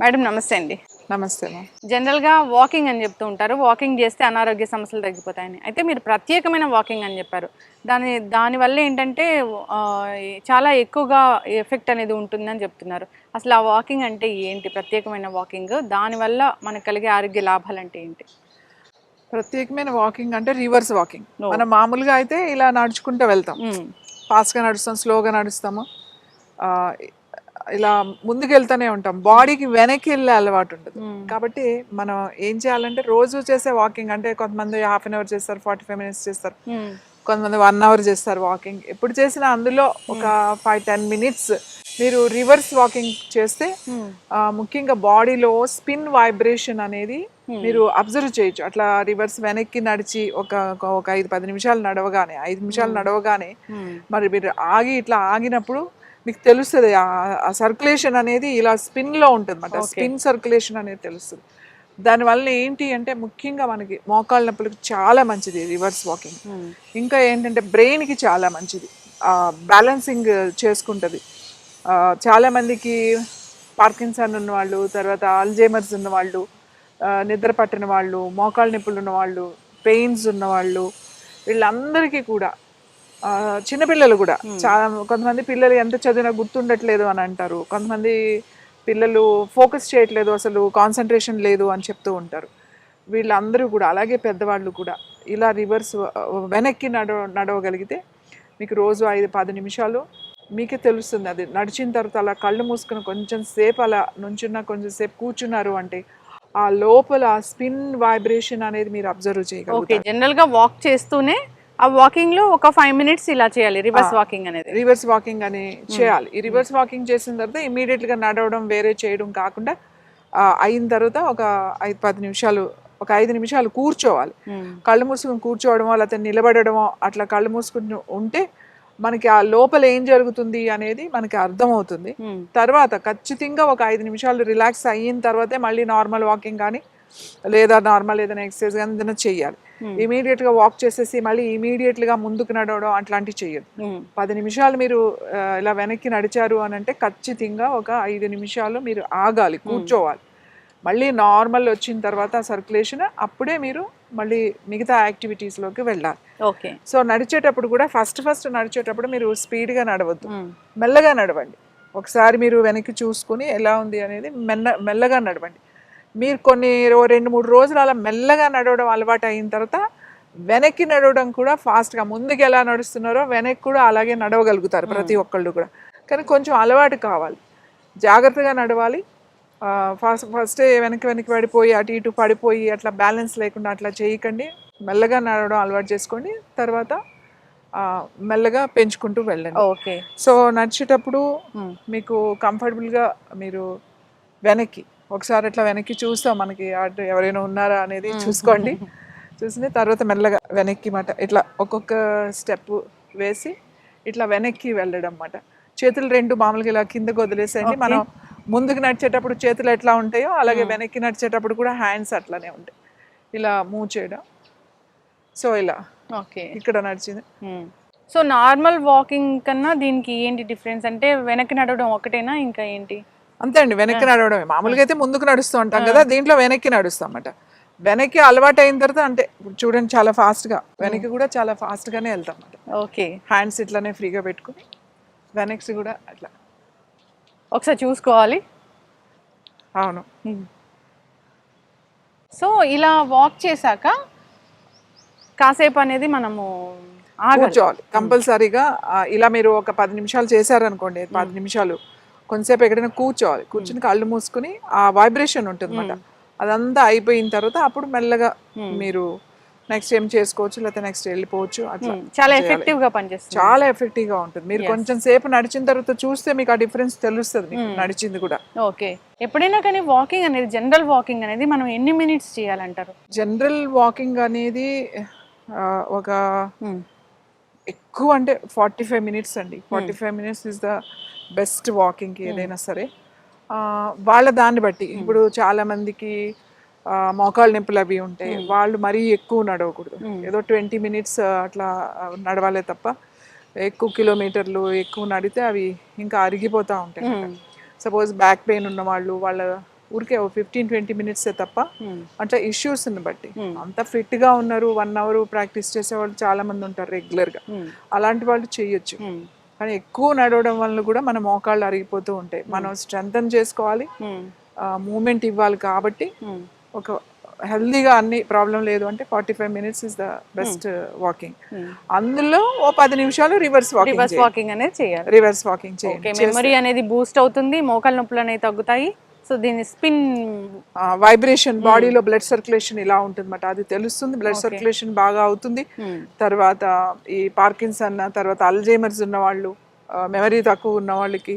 Madam నమస్తే అండి. నమస్తే జనరల్గా వాకింగ్ అని చెప్తూ ఉంటారు. వాకింగ్ చేస్తే అనారోగ్య సమస్యలు తగ్గిపోతాయని. అయితే మీరు ప్రత్యేకమైన వాకింగ్ అని చెప్పారు. దాని దానివల్ల ఏంటంటే చాలా ఎక్కువగా ఎఫెక్ట్ అనేది ఉంటుందని చెప్తున్నారు. అసలు ఆ వాకింగ్ అంటే ఏంటి? ప్రత్యేకమైన వాకింగ్. దానివల్ల మనకు కలిగే ఆరోగ్య లాభాలు అంటే ఏంటి? ప్రత్యేకమైన వాకింగ్ అంటే రివర్స్ వాకింగ్. మనం మామూలుగా అయితే ఇలా నడుచుకుంటూ వెళ్తాం. ఫాస్ట్గా నడుస్తాం స్లోగా నడుస్తాము. ఇలా ముందుకు వెళ్తూనే ఉంటాం. బాడీకి వెనక్కి వెళ్ళే అలవాటు ఉంటుంది. కాబట్టి మనం ఏం చేయాలంటే రోజు చేసే వాకింగ్ అంటే కొంతమంది హాఫ్ అన్ అవర్ చేస్తారు ఫార్టీ ఫైవ్ మినిట్స్ చేస్తారు. కొంతమంది వన్ అవర్ చేస్తారు వాకింగ్. ఎప్పుడు చేసినా అందులో ఒక ఫైవ్ టెన్ మినిట్స్ మీరు రివర్స్ వాకింగ్ చేస్తే ముఖ్యంగా బాడీలో స్పిన్ వైబ్రేషన్ అనేది మీరు అబ్జర్వ్ చేయొచ్చు. అట్లా రివర్స్ వెనక్కి నడిచి ఒక ఒక- ఐదు పది నిమిషాలు నడవగానే ఐదు నిమిషాలు నడవగానే. మరి మీరు ఆగి ఇట్లా ఆగినప్పుడు మీకు తెలుస్తుంది ఆ సర్క్యులేషన్ అనేది ఇలా స్పిన్లో ఉంటుంది అనమాట స్పిన్ సర్క్యులేషన్ అనేది తెలుస్తుంది. దానివల్ల ఏంటి అంటే ముఖ్యంగా మనకి మోకాళ్ళ నొప్పులకు చాలా మంచిది రివర్స్ వాకింగ్ మ్మ్. ఇంకా ఏంటంటే బ్రెయిన్కి చాలా మంచిది. బ్యాలెన్సింగ్ చేసుకుంటుంది. ఆ, చాలా మందికి పార్కిన్సన్ ఉన్నవాళ్ళు తర్వాత అల్జైమర్స్ ఉన్నవాళ్ళు నిద్ర పట్టిన వాళ్ళు మోకాళ్ళ నొప్పులు ఉన్నవాళ్ళు పెయిన్స్ ఉన్నవాళ్ళు వీళ్ళందరికీ కూడా చిన్నపిల్లలు కూడా. చాలా కొంతమంది పిల్లలు ఎంత చదివినా గుర్తుండట్లేదు అని అంటారు. కొంతమంది పిల్లలు ఫోకస్ చేయట్లేదు అసలు కాన్సన్ట్రేషన్ లేదు అని చెప్తూ ఉంటారు. వీళ్ళందరూ కూడా అలాగే పెద్దవాళ్ళు కూడా ఇలా రివర్స్ వెనక్కి నడవ నడవగలిగితే మీకు రోజు ఐదు పది నిమిషాలు మీకే తెలుస్తుంది. అది నడిచిన తర్వాత అలా కళ్ళు మూసుకుని కొంచెం సేపు అలా నుంచున్న కొంచెం సేపు కూర్చున్నారు అంటే ఆ లోపల స్పిన్ వైబ్రేషన్ అనేది మీరు అబ్జర్వ్ ఓకే చేయగలుగుతారు జనరల్గా వాక్ చేస్తూనే ఆ వాకింగ్లో ఒక ఫైవ్ మినిట్స్ ఇలా చేయాలి రివర్స్ వాకింగ్ అనేది. రివర్స్ వాకింగ్ అని చేయాలి. ఈ రివర్స్ వాకింగ్ చేసిన తర్వాత immediate గా నడవడం వేరే చేయడం కాకుండా అయిన తర్వాత ఒక ఐదు పది నిమిషాలు ఒక ఐదు నిమిషాలు కూర్చోవాలి. కళ్ళు మూసుకుని కూర్చోవడమో లేకపోతే నిలబడడమో అట్లా కళ్ళు మూసుకుని ఉంటే మనకి ఆ లోపల ఏం జరుగుతుంది అనేది మనకి అర్థమవుతుంది. తర్వాత ఖచ్చితంగా ఒక ఐదు నిమిషాలు రిలాక్స్ అయిన తర్వాతే మళ్ళీ నార్మల్ వాకింగ్ కానీ లేదా నార్మల్ ఏదైనా ఎక్సర్సైజ్ కానీ ఏదైనా చెయ్యాలి. Hmm. ఇమీడియట్గా వాక్ చేసేసి మళ్ళీ ఇమీడియట్గా ముందుకు నడవడం అట్లాంటివి చెయ్యదు మ్మ్. పది నిమిషాలు మీరు ఇలా వెనక్కి నడిచారు అని అంటే ఖచ్చితంగా ఒక ఐదు నిమిషాలు మీరు ఆగాలి కూర్చోవాలి. మళ్ళీ నార్మల్ వచ్చిన తర్వాత సర్క్యులేషన్ అప్పుడే మీరు మళ్ళీ మిగతా యాక్టివిటీస్లోకి వెళ్ళాలి. ఓకే. సో నడిచేటప్పుడు కూడా ఫస్ట్ ఫస్ట్ నడిచేటప్పుడు మీరు స్పీడ్గా నడవద్దు. మెల్లగా నడవండి. ఒకసారి మీరు వెనక్కి చూసుకుని ఎలా ఉంది అనేది మెల్ల మెల్లగా నడవండి. మీరు కొన్ని రెండు మూడు రోజులు అలా మెల్లగా నడవడం అలవాటు అయిన తర్వాత వెనక్కి నడవడం కూడా ఫాస్ట్గా ముందుకు ఎలా నడుస్తున్నారో వెనక్కి కూడా అలాగే నడవగలుగుతారు ప్రతి ఒక్కళ్ళు కూడా. కానీ కొంచెం అలవాటు కావాలి. జాగ్రత్తగా నడవాలి. ఫాస్ట్ ఫస్టే వెనక్కి వెనక్కి పడిపోయి అటు ఇటు పడిపోయి అట్లా బ్యాలెన్స్ లేకుండా అట్లా చేయకండి. మెల్లగా నడవడం అలవాటు చేసుకోండి. తర్వాత మెల్లగా పెంచుకుంటూ వెళ్ళండి. ఓకే. సో నడిచేటప్పుడు. మీకు కంఫర్టబుల్గా మీరు వెనక్కి ఒకసారి అట్లా వెనక్కి చూస్తాం మనకి అటు ఎవరైనా ఉన్నారా అనేది చూసుకోండి. చూసిన తర్వాత మెల్లగా వెనక్కి మాట ఇట్లా ఒక్కొక్క స్టెప్ వేసి ఇట్లా వెనక్కి వెళ్ళడం అన్నమాట చేతులు రెండు మామూలుగా ఇలా కిందకు వదిలేసేయండి. మనం ముందుకు నడిచేటప్పుడు చేతులు ఎట్లా ఉంటాయో అలాగే వెనక్కి నడిచేటప్పుడు కూడా హ్యాండ్స్ అట్లానే ఉంటాయి. ఇలా మూవ్ చేయడం. సో ఇలా ఓకే. ఇక్కడ నడిచింది. సో నార్మల్ వాకింగ్ కన్నా దీనికి ఏంటి డిఫరెన్స్? అంటే వెనక్కి నడవడం ఒకటేనా? ఇంకా ఏంటి? అంతే అండి వెనక్కి నడవడమే. మామూలుగా అయితే ముందుకు నడుస్తూ ఉంటాం కదా దీంట్లో వెనక్కి నడుస్తాం అన్నమాట వెనక్కి అలవాటు అయిన తర్వాత అంటే చూడండి చాలా ఫాస్ట్గా వెనక్కి కూడా చాలా ఫాస్ట్గానే వెళ్తాం అన్నమాట ఓకే. హ్యాండ్స్ ఇట్లానే ఫ్రీగా పెట్టుకుని వెనక్కి కూడా అట్లా. ఒకసారి చూసుకోవాలి. అవును. సో ఇలా వాక్ చేశాక కాసేపు అనేది మనము కూర్చోవాలి. కంపల్సరీగా ఇలా మీరు ఒక పది నిమిషాలు చేశారనుకోండి పది నిమిషాలు కొంతసేపు ఎక్కడైనా కూర్చోవాలి. కూర్చుని కళ్ళు మూసుకుని ఆ వైబ్రేషన్ ఉంటుంది అన్నమాట అదంతా అయిపోయిన తర్వాత అప్పుడు మెల్లగా మీరు నెక్స్ట్ ఏం చేసుకోవచ్చు? లేకపోతే నెక్స్ట్ వెళ్ళిపోవచ్చు? అట్లా. చాలా ఎఫెక్టివ్గా పనిచేస్తుంది. చాలా ఎఫెక్టివ్గా ఉంటుంది. మీరు కొంచెం సేపు నడిచిన తర్వాత చూస్తే మీకు ఆ డిఫరెన్స్ తెలుస్తుంది మీకు నడిచింది కూడా. ఓకే. ఎప్పుడైనా కానీ వాకింగ్ అనేది జనరల్ వాకింగ్ అనేది మనం ఎన్ని మినిట్స్ చేయాలంటారు? జనరల్ వాకింగ్ అనేది ఒక ఎక్కువ అంటే ఫార్టీ ఫైవ్ మినిట్స్ అండి forty five minutes is the best walking ఏదైనా సరే. వాళ్ళ దాన్ని బట్టి. ఇప్పుడు చాలా మందికి మోకాళ్ళ నొప్పులు అవి ఉంటాయి వాళ్ళు మరీ ఎక్కువ నడవకూడదు. ఏదో ట్వంటీ మినిట్స్ అట్లా నడవాలే తప్ప ఎక్కువ కిలోమీటర్లు ఎక్కువ నడితే అవి ఇంకా అరిగిపోతూ ఉంటాయి సపోజ్ బ్యాక్ పెయిన్ ఉన్న వాళ్ళు వాళ్ళ ఊరికే ఫిఫ్టీన్ ట్వంటీ మినిట్స్ తప్ప Hmm. అంటే ఇష్యూస్ని బట్టి Hmm. అంత ఫిట్గా ఉన్నారు వన్ అవర్ ప్రాక్టీస్ చేసే వాళ్ళు చాలా మంది ఉంటారు రెగ్యులర్గా Hmm. అలాంటి వాళ్ళు చేయొచ్చు. కానీ ఎక్కువ నడవడం వల్ల కూడా మన మోకాళ్ళు అరిగిపోతూ ఉంటాయి మనం స్ట్రెంగ్ చేసుకోవాలి. మూమెంట్ ఇవ్వాలి కాబట్టి. ఒక హెల్దీగా అన్ని ప్రాబ్లం లేదు అంటే forty five minutes is the best walking. అందులో ఓ పది నిమిషాలు రివర్స్ వాకింగ్ రివర్స్ వాకింగ్ అనేది చేయాలి రివర్స్ వాకింగ్ చేయండి మెమరీ అనేది బూస్ట్ అవుతుంది మోకాల నొప్పులు అనేవి తగ్గుతాయి సో దీని స్పిన్ వైబ్రేషన్ బాడీలో బ్లడ్ సర్క్యులేషన్ ఇలా ఉంటుంది అది తెలుస్తుంది బ్లడ్ సర్క్యులేషన్ బాగా అవుతుంది. తర్వాత ఈ పార్కిన్సన్ తర్వాత అల్జైమర్స్ ఉన్న వాళ్ళు మెమరీ తక్కువ ఉన్న వాళ్ళకి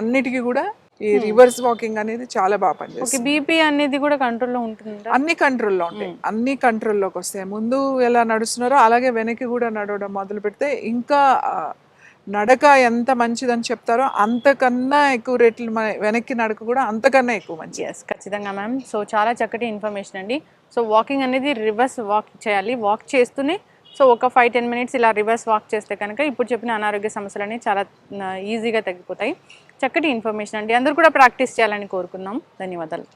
అన్నిటికీ కూడా ఈ రివర్స్ వాకింగ్ అనేది చాలా బాగా పనిచేస్తుంది. బీపీ అనేది కూడా కంట్రోల్లో ఉంటుందా? అన్ని కంట్రోల్లో ఉంటాయి. అన్ని కంట్రోల్లోకి వస్తాయి. ముందు ఎలా నడుస్తున్నారో అలాగే వెనక్కి కూడా నడవడం మొదలు పెడితే ఇంకా నడక ఎంత మంచిదని చెప్తారో అంతకన్నా ఎక్కువ రేట్లు వెనక్కి నడక కూడా అంతకన్నా ఎక్కువ మంచి ఎస్ ఖచ్చితంగా మ్యామ్ సో చాలా చక్కటి ఇన్ఫర్మేషన్ అండి. సో వాకింగ్ అనేది రివర్స్ వాక్ చేయాలి. వాక్ చేస్తూనే సో ఒక ఫైవ్ టెన్ మినిట్స్ ఇలా రివర్స్ వాక్ చేస్తే కనుక ఇప్పుడు చెప్పిన అనారోగ్య సమస్యలు అనేవి చాలా ఈజీగా తగ్గిపోతాయి. చక్కటి ఇన్ఫర్మేషన్ అండి. అందరూ కూడా ప్రాక్టీస్ చేయాలని కోరుకుందాం. ధన్యవాదాలు.